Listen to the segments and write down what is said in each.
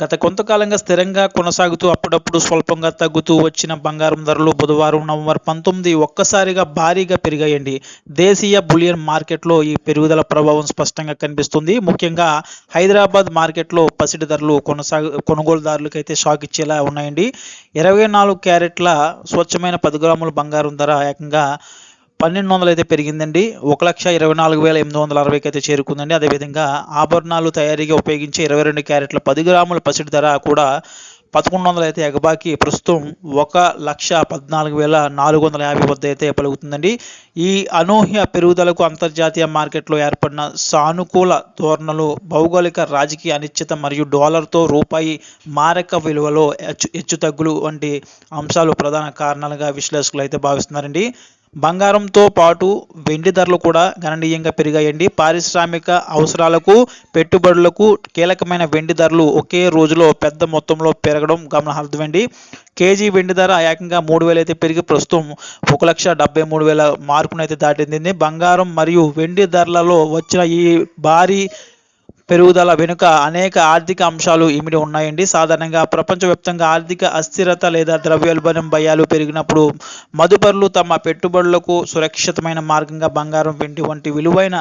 గత కొంతకాలంగా స్థిరంగా కొనసాగుతూ అప్పుడప్పుడు స్వల్పంగా తగ్గుతూ వచ్చిన బంగారం ధరలు బుధవారం నవంబర్ పంతొమ్మిది ఒక్కసారిగా భారీగా పెరిగాయండి. దేశీయ బులియన్ మార్కెట్లో ఈ పెరుగుదల ప్రభావం స్పష్టంగా కనిపిస్తుంది. ముఖ్యంగా హైదరాబాద్ మార్కెట్లో పసిడి ధరలు కొనసాగు కొనుగోలుదారులకు అయితే షాక్ ఇచ్చేలా ఉన్నాయండి. ఇరవై నాలుగు క్యారెట్ల స్వచ్ఛమైన పది గ్రాముల బంగారం ధర ఏకంగా పన్నెండు వందలు అయితే పెరిగిందండి. ఒక లక్ష ఇరవై నాలుగు వేల ఎనిమిది వందల అరవైకి అయితే చేరుకుందండి. అదేవిధంగా ఆభరణాలు తయారీగా ఉపయోగించే ఇరవై రెండు క్యారెట్ల పది గ్రాముల పసిడి ధర కూడా పదకొండు వందలు అయితే ఎగబాకి ప్రస్తుతం ఒక లక్ష పద్నాలుగు వేల నాలుగు వందల యాభై వద్ద అయితే పలుకుతుందండి. ఈ అనూహ్య పెరుగుదలకు అంతర్జాతీయ మార్కెట్లో ఏర్పడిన సానుకూల ధోరణులు భౌగోళిక రాజకీయ అనిశ్చిత మరియు డాలర్తో రూపాయి మారక విలువలో హెచ్చు హెచ్చుతగ్గులు వంటి అంశాలు ప్రధాన కారణాలుగా విశ్లేషకులు అయితే భావిస్తున్నారండి. బంగారంతో పాటు వెండి ధరలు కూడా గణనీయంగా పెరిగాయండి. పారిశ్రామిక అవసరాలకు పెట్టుబడులకు కీలకమైన వెండి ధరలు ఒకే రోజులో పెద్ద మొత్తంలో పెరగడం గమనార్థమండి కేజీ వెండి ధర ఏకంగా మూడు వేలు అయితే పెరిగి ప్రస్తుతం ఒక లక్ష డెబ్బై మూడు వేల మార్కును అయితే దాటింది. బంగారం మరియు వెండి ధరలలో వచ్చిన ఈ భారీ పెరుగుదల వెనుక అనేక ఆర్థిక అంశాలు ఇమిడి ఉన్నాయండి. సాధారణంగా ప్రపంచవ్యాప్తంగా ఆర్థిక అస్థిరత లేదా ద్రవ్యోల్బణం భయాలు పెరిగినప్పుడు మదుపరులు తమ పెట్టుబడులకు సురక్షితమైన మార్గంగా బంగారం వెండి వంటి విలువైన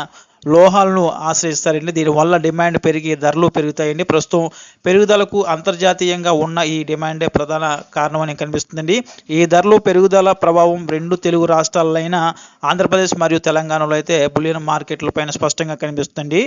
లోహాలను ఆశ్రయిస్తారండి. దీనివల్ల డిమాండ్ పెరిగి ధరలు పెరుగుతాయండి. ప్రస్తుతం పెరుగుదలకు అంతర్జాతీయంగా ఉన్న ఈ డిమాండే ప్రధాన కారణమని కనిపిస్తుందండి. ఈ ధరలు పెరుగుదల ప్రభావం రెండు తెలుగు రాష్ట్రాలైన ఆంధ్రప్రదేశ్ మరియు తెలంగాణలో అయితే బులియన్ మార్కెట్ల పైన స్పష్టంగా కనిపిస్తుంది